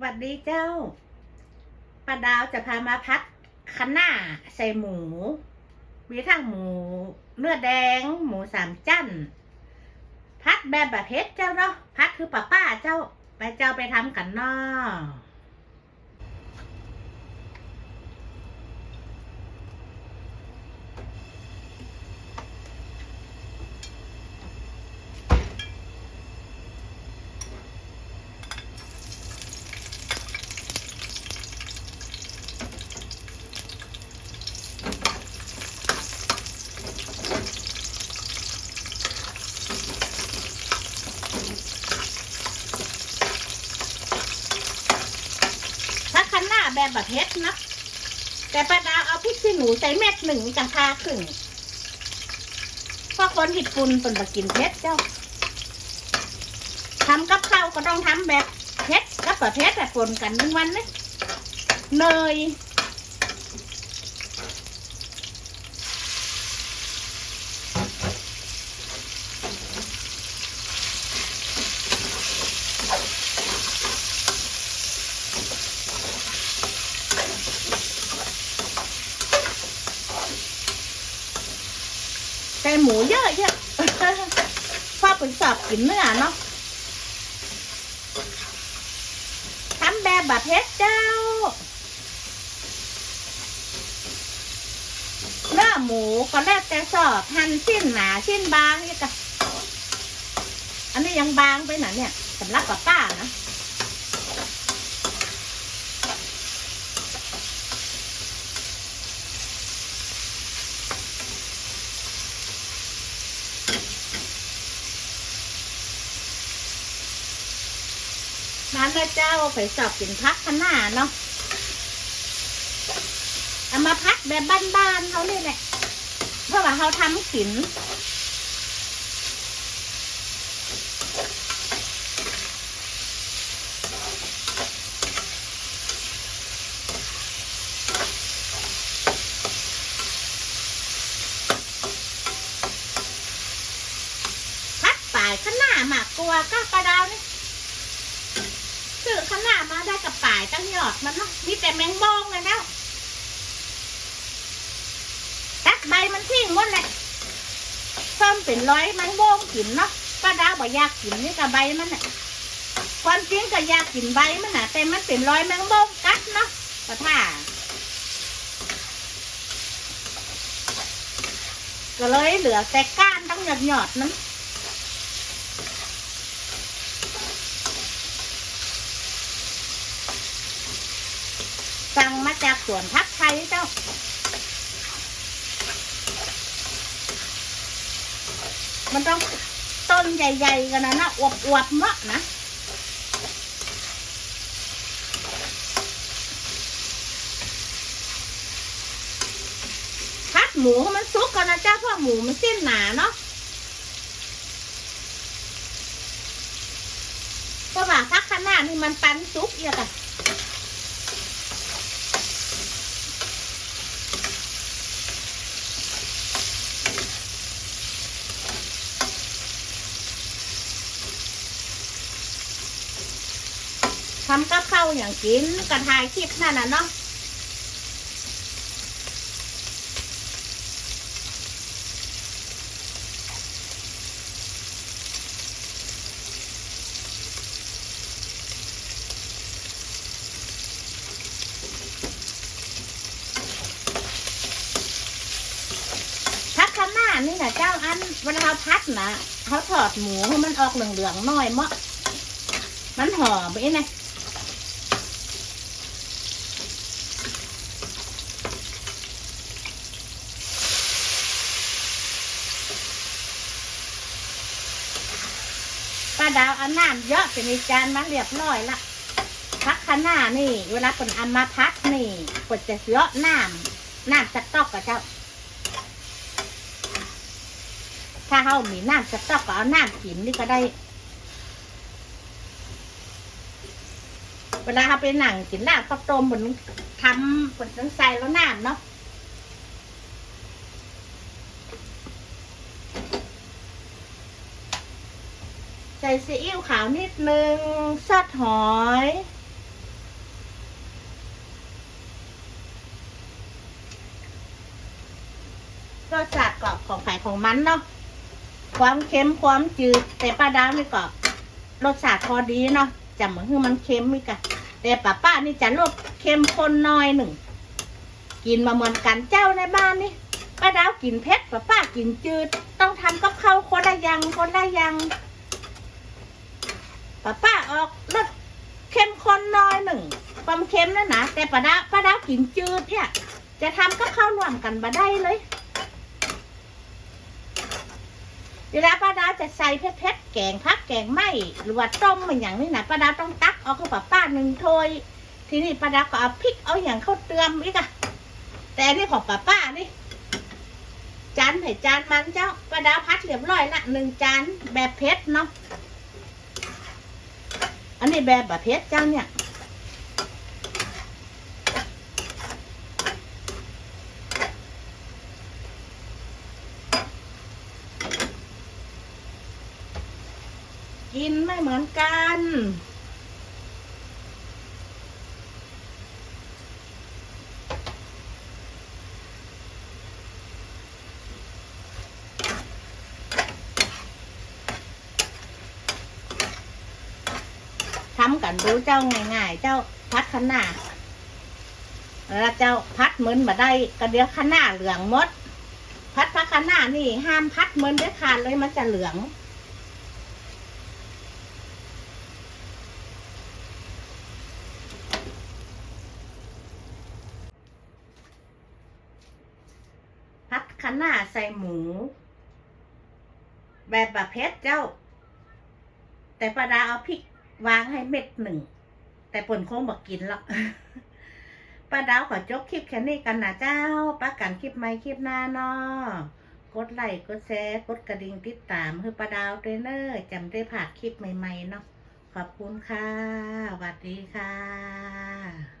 สวัสดีเจ้าป้าดาวจะพามาพัดคะน้าใส่หมู มีทั้งหมูเนื้อแดง หมูสามจั่น พัดแบบแบบเพชรเจ้าเนาะ พัดคือป้าป้าเจ้า ไปเจ้าไปทำกันเนาะ แบบแบบเพ็ดนะแต่ป้าดาวเอาพริกขี้หนูใส่เม็ดหนึ่งจังทาครึ่งเพราะคนญี่ปุ่นเป็นบกินเพ็ดเจ้าทำกับข้าวก็ต้องทำแบบเพ็ดกับแบบเพ็ดแบบปนกันหนึ่งวันนะเนย ส่หมูเยอะเยอะพ่อเป็นสอบกินเนื้อเนาะทำแบบแบบเพชรเจ้าเนื้อหมูก็แล้วแต่สอบหั่นชิ้นหนาชิ้นบางนี่กะอันนี้ยังบางไปหน่ะเนี่ยสำหรับกับป้านะ ร้านแม่เจ้าไปสอบกินพักขนาเนาะเอามาพักแบบบ้านๆเขาเนี่ยแหละเพราะว่าเขาทำกินพักป่ายขนาหมากกลัวก็ปลาดาวนี่ ซื้อขนามาได้กับป่ายตั้งยอดมันเนาะมีแต่แมงบองเลยแล้วตัดใบมันทิ้งหมดเลยเพิ่มเป็นร้อยแมงบองกินเนาะป้าดาบอกอยากกินนี่กับใบมันน่ะความจริงก็อยากกินใบมันน่ะแต่มันเป็นร้อยแมงบองกัดเนาะก็ท่าก็เลยเหลือแต่ก้านตั้งหยอดหยอดนั้น สั่งมาจาก สวนทักไทยเจ้า มันต้องต้นใหญ่ๆกันนะนะอวบๆเนาะนะพัดหมูให้มันสุกกันนะเจ้าเพราะหมูมันเส้นหนาเนาะเพราะว่าพักข้างหน้านี่มันปันสุกเอียกอ ทำกับข้าวอย่างกินกระทายคลิปนั่นน่ะเนาะพัดข้างหน้านี่นะเจ้าอันเวลาเขาพัดนะเขาถอดหมูให้มันออกเหลืองๆหน่อยเมาะมันหอมไปไง ดาวเอาน้ำเยอะเป็นจานมาเรียบร้อยละพักขน้านี่ เวลาเป็นอันมาพักนี่กดจะเยอะน้ำน้ำสต๊อกกับเจ้า ถ้าเฮามีน้ำสต๊อกก็เอาน้ำกินนี่ก็ได้ เวลาเขาไปหนังกินลาบข้าวต้มบนทำบนต้องใส่แล้วน้ำเนาะ ใส่ซีอิ๊วขาวนิดนึงซอสหอย ก็สาดกรอบของไข่ของมันเนาะความเค็มความจืด แต่ป้าดาวนี่ก็รสชาติพอดีเนาะจำเหมือนคือมันเค็มมิกะแต่ป้าป้านี่จะรสเค็มคนน้อยหนึ่ง กินมาเหมือนกันเจ้าในบ้านนี่ป้าดาวกินเผ็ดป้าป้ากินจืด ต้องทำกับข้าวคนละยังคนละยัง ป้าป้าออกรสเข้มข้นน้อยหนึ่งความเค็มนั่นนะแต่ป้าดาป้าดากินจืดเนี่ย จะทำกับข้าวรวมกันมาได้เลยเวลาป้าดาจะใส่เผ็ดๆแกงพักแกงไหมหรือว่าต้มมันอย่างนี้นะป้าดาต้องตักเอาเข้าป้าป้าหนึ่งถ้วยทีนี้ป้าดาก็เอาพริกเอาอย่างเข้าเตรียมอีกอะแต่นี่ของป้าป้านี่จานไผ่จานมันเจ้าป้าดาพัดเรียบร้อยละหนึ่งจานแบบเผ็ดเนาะ อันนี้แบบแบบเพ็ดจ้าเนี่ยกินไม่เหมือนกัน ทำกันดูเจ้าง่ายๆ เจ้าพัดขนาแล้วเจ้าพัดเหมือนมาได้กระเดียวขนาเหลืองมด พัดพักขนานี่ห้ามพัดเหมือนเด็ดขาดเลยมันจะเหลืองพัดขนาใส่หมู แบบประเภทเจ้า แต่ปลาดาเอาพริก วางให้เม็ดหนึ่ง แต่ผลโคงบอกกินหรอกป้าดาวขอจบคลิปแค่นี้กันนะเจ้าป้ากันคลิปใหม่คลิปหน้าเนาะกดไลค์กดแชร์กดกระดิ่งติดตามคือป้าดาวเทรนเนอร์จำได้ผ่านคลิปใหม่ๆเนาะขอบคุณค่ะสวัสดีค่ะ